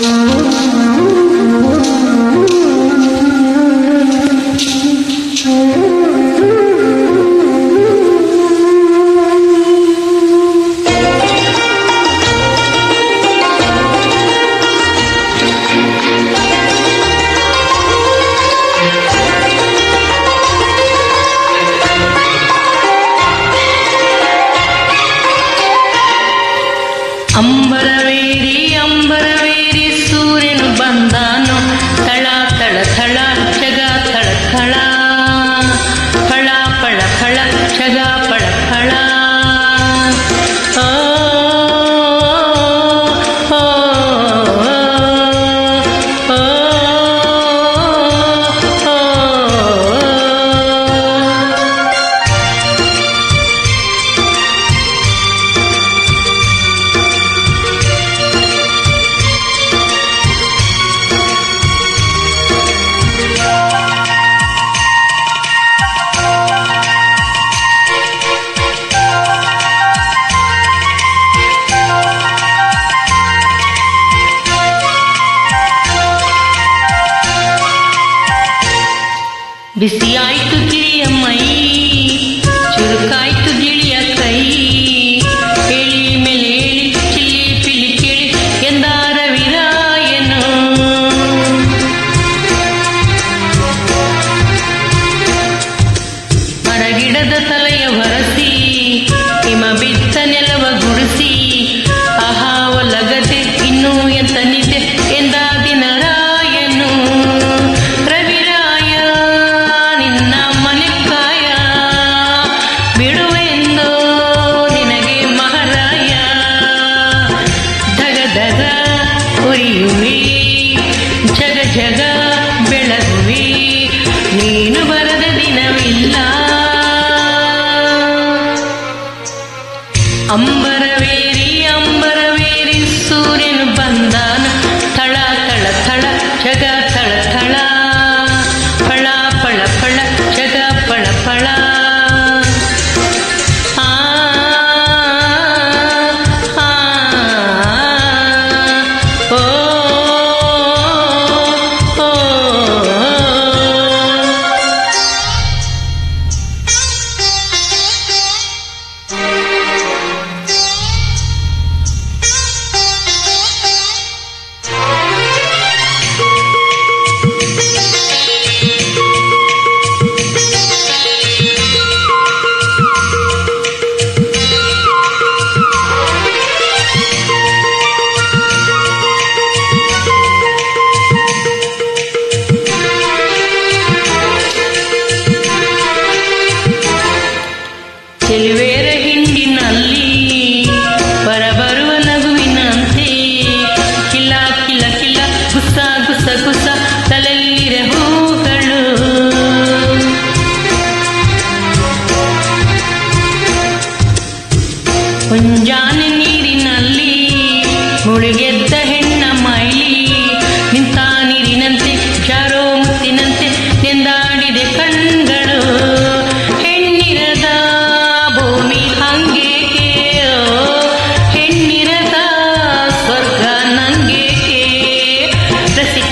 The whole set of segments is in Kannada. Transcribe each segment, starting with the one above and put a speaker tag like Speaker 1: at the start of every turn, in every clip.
Speaker 1: Música ಬಿಸಿಯಾಯಿತು ಕಿರಿಯಮ್ಮೈ ಚುರುಕಾಯಿ அம்ப railway.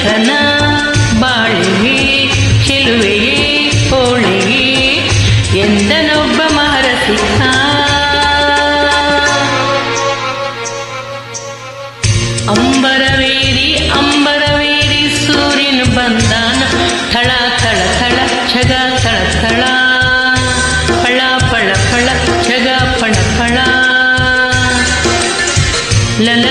Speaker 1: ಕಥನ ಬಾಳಿಗೆ ಶಿಲುವೆಯೇ ಹೋಳಿಗೆ ಎಂದನೊಬ್ಬ ಮಹರಸಿ ಅಂಬರವೇರಿ ಅಂಬರವೇರಿ, ಸೂರ್ಯನು ಬಂದಾನ. ಥಳ ಥಳ ಥಳ, ಛಗ, ಥಳ ಥಳ. ಫಳ ಫಳ ಫಳ, ಛಗ, ಫಳ ಫಳ. ಲಲ